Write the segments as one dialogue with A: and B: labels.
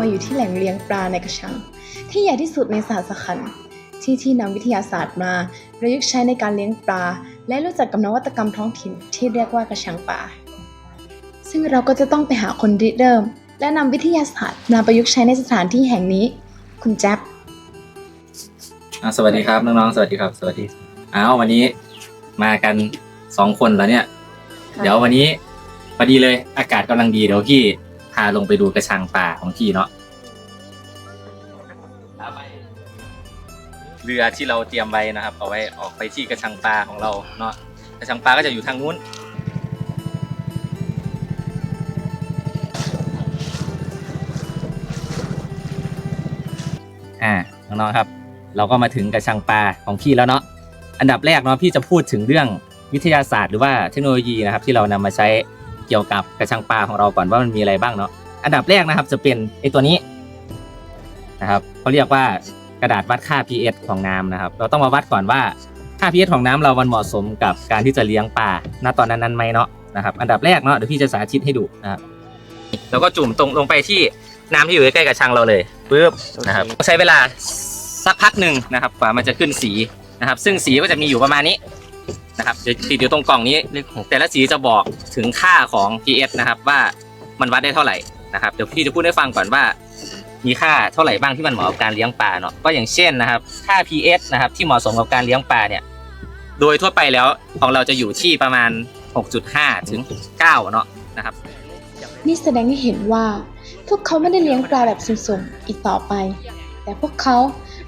A: มาอยู่ที่แหล่งเลี้ยงปลาในกระชัง ที่ใหญ่ที่สุดในสหสขันธ์ที่ที่นำวิทยาศาสตร์มาประยุกต์ใช้ในการเลี้ยงปลา และรู้จักกับนวัตกรรมท้องถิ่นที่เรียกว่ากระชังปลาซึ่งเราก็จะต้องไปหาคนริเริ่ม และนำวิทยาศาสตร์มาประยุกต์ใช้ในสถานที่แห่งนี้ คุณแจ๊บ
B: อะสวัสดีครับน้องๆสวัสดีครับ สวัสดีอ้าววันนี้มากันสองคนแล้วเนี่ย
A: ค่ะ
B: เดี๋ยววันนี้พอดีเลยอากาศกำลังดีเดี๋ยวพี่ พาลงไปดูกระชังปลาของพี่เนาะเรือที่เราเตรียมไว้นะครับ เอาไว้ออกไปที่กระชังปลาของเราเนาะกระชังปลาก็จะอยู่ทางนู้นอ่าน้องๆครับ เราก็มาถึงกระชังปลาของพี่แล้วเนาะอันดับแรกเนาะพี่จะพูดถึงเรื่องวิทยาศาสตร์หรือว่าเทคโนโลยีนะครับ ที่เรานำมาใช้ กี่ยวกับกระชังปลาของเราก่อนว่ามันมีอะไรบ้างเนาะอันดับแรกนะครับจะเป็นไอตัวนี้นะครับเขาเรียกว่ากระดาษวัดค่า pH ของน้ำนะครับ เราต้องมาวัดก่อนว่าค่า pH ของน้ำเรามันเหมาะสมกับการที่จะเลี้ยงปลาณตอนนั้นนั้นไหมเนาะนะครับอันดับแรกเนาะเดี๋ยวพี่จะสาธิตให้ดูนะครับแล้วก็จุ่มตรงลงไปที่น้ำที่อยู่ใกล้กระชังเราเลยปึ๊บนะครับใช้เวลาสักพักหนึ่งนะครับกว่ามันจะขึ้นสีนะครับ ซึ่งสีก็จะมีอยู่ประมาณนี้ นะครับเดี๋ยวติดอยู่ตรงกล่องนี้แต่ละสีจะบอกถึงค่าของ pH นะครับ ว่ามันวัดได้เท่าไหร่นะครับ เดี๋ยวพี่จะพูดให้ฟังก่อนว่า มีค่าเท่าไหร่บ้างที่มันเหมาะกับการเลี้ยงปลาเนาะก็อย่างเช่นนะครับ ค่า pH นะครับ ที่เหมาะสมกับการเลี้ยงปลาเนี่ย โดยทั่วไปแล้วของเราจะอยู่ที่ประมาณ 6.5 ถึง 9 เนาะนะครับ
A: นี่แสดงให้เห็นว่า พวกเขาไม่ได้เลี้ยงปลาแบบสุ่มๆอีกต่อไป แต่พวกเขา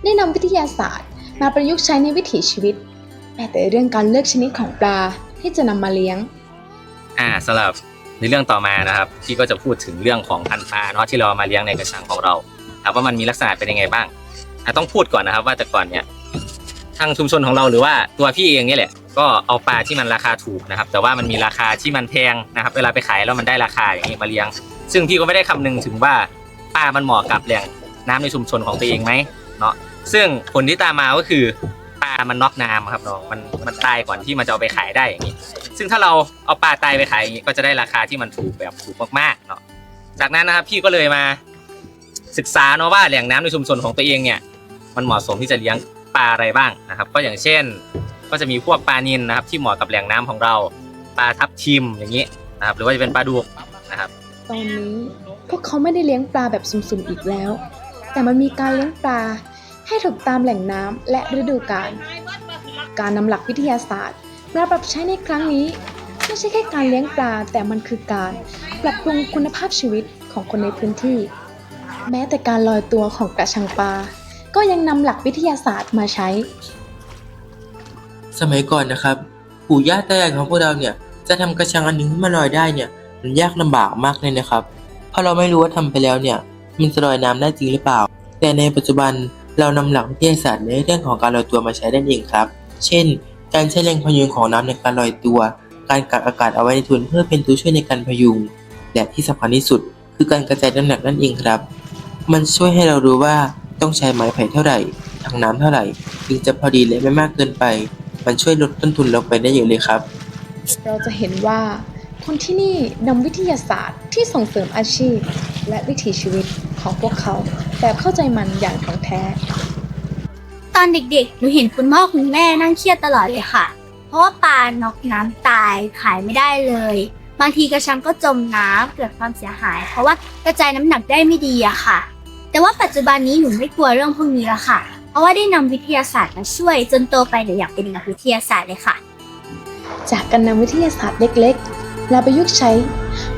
A: ได้นำวิทยาศาสตร์ มาประยุกต์ใช้ในวิถีชีวิต แม้แต่เรื่องการเลือกชนิดของปลาที่จะนำมาเลี้ยง
B: อ่าสำหรับในเรื่องต่อมานะครับพี่ก็จะพูดถึงเรื่องของพันธุ์ปลาเนาะที่เราเอามาเลี้ยงในกระชังของเราครับว่ามันมีลักษณะเป็นยังไงบ้างอะต้องพูดก่อนนะครับ ว่าแต่ก่อนเนี่ยทางชุมชนของเราหรือว่าตัวพี่เองเนี่ยแหละ ก็เอาปลาที่มันราคาถูกนะครับ แต่ว่ามันมีราคาที่มันแพงนะครับ เวลาไปขายแล้วมันได้ราคาอย่างนี้มาเลี้ยง ซึ่งพี่ก็ไม่ได้คำนึงถึงว่าปลามันเหมาะกับแหล่งน้ำในชุมชนของตัวเองไหมเนาะซึ่งผลที่ตามมาก็คือ มันน็อกน้ำครับน้องมันมันตายก่อนที่มันจะเอาไปขายได้อย่างนี้ ซึ่งถ้าเราเอาปลาตายไปขายอย่างนี้ก็จะได้ราคาที่มันถูกแบบถูกมากๆเนาะจากนั้นนะครับพี่ก็เลยมาศึกษาเนาะว่าแหล่งน้ำในชุมชนของตัวเองเนี่ย มันเหมาะสมที่จะเลี้ยงปลาอะไรบ้างนะครับ ก็อย่างเช่น ก็จะมีพวกปลานิลนะครับที่เหมาะกับแหล่งน้ำของเราปลาทับทิมอย่างนี้นะครับหรือว่าจะเป็นปลาดุกนะครับ
A: ตอนนี้พวกเขาไม่ได้เลี้ยงปลาแบบสุ่มๆอีกแล้ว แต่มันมีการเลี้ยงปลา ให้ถูกตามแหล่งน้ำและฤดูกาล การนำหลักวิทยาศาสตร์มาปรับใช้ในครั้งนี้ไม่ใช่แค่การเลี้ยงปลาแต่มันคือการปรับปรุงคุณภาพชีวิตของคนในพื้นที่ แม้แต่การลอยตัวของกระชังปลาก็ยังนำหลักวิทยาศาสตร์มาใช้
C: สมัยก่อนนะครับ ปู่ย่าตายายของพวกเราเนี่ยจะทำกระชังอันหนึงให้มันลอยได้เนี่ย มันยากลำบากมากเลยนะครับ เพราะเราไม่รู้ว่าทำไปแล้วเนี่ย มันจะลอยน้ำได้จริงหรือเปล่า แต่ในปัจจุบัน เรานำหลักวิทยาศาสตร์ในเรื่องของการลอยตัวมาใช้ได้เองครับ เช่น การใช้แรงพยุงของน้ำในการลอยตัว การกักอากาศเอาไว้ในทุนเพื่อเป็นตัวช่วยในการพยุง และที่สำคัญที่สุด คือการกระจายน้ำหนักนั่นเองครับ มันช่วยให้เรารู้ว่าต้องใช้ไม้ไผ่เท่าไหร่ถังน้ำเท่าไหร่ถึงจะพอดีและไม่มากเกินไป มันช่วยลดต้นทุนลงไปได้เยอะเลยครับ
A: เราจะเห็นว่าคนที่นี่นำวิทยาศาสตร์ที่ส่งเสริมอาชีพ และวิถีชีวิต ของพวกเขา แบบเข้าใจมันอย่างถ่องแท้
D: ตอนเด็กๆ หนูเห็นคุณพ่อคุณแม่นั่งเครียดตลอดเลยค่ะ เพราะว่าปลานอกน้ำตายขายไม่ได้เลย บางทีกระชังก็จมน้ำเกิดความเสียหาย เพราะว่ากระจายน้ำหนักได้ไม่ดีอะค่ะ แต่ว่าปัจจุบันนี้หนูไม่กลัวเรื่องพวกนี้แล้วค่ะ เพราะว่าได้นำวิทยาศาสตร์มาช่วย จนโตไปหนูอยากเป็นนักวิทยาศาสตร์เลยค่ะ
A: จากการนำวิทยาศาสตร์เล็กๆมาประยุกต์ใช้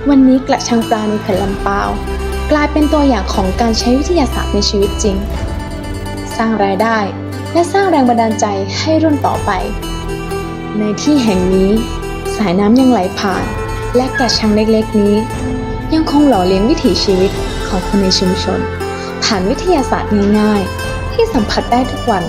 A: วันนี้กระชังปลาในเขื่อนลำปาว กลายเป็นตัวอย่างของการใช้วิทยาศาสตร์ในชีวิตจริง สร้างรายได้และสร้างแรงบันดาลใจให้รุ่นต่อไป ในที่แห่งนี้ สายน้ำยังไหลผ่าน และกระชังเล็กๆนี้ ยังคงหล่อเลี้ยงวิถีชีวิตของคนในชุมชน ผ่านวิทยาศาสตร์ง่ายๆ ที่สัมผัสได้ทุกวัน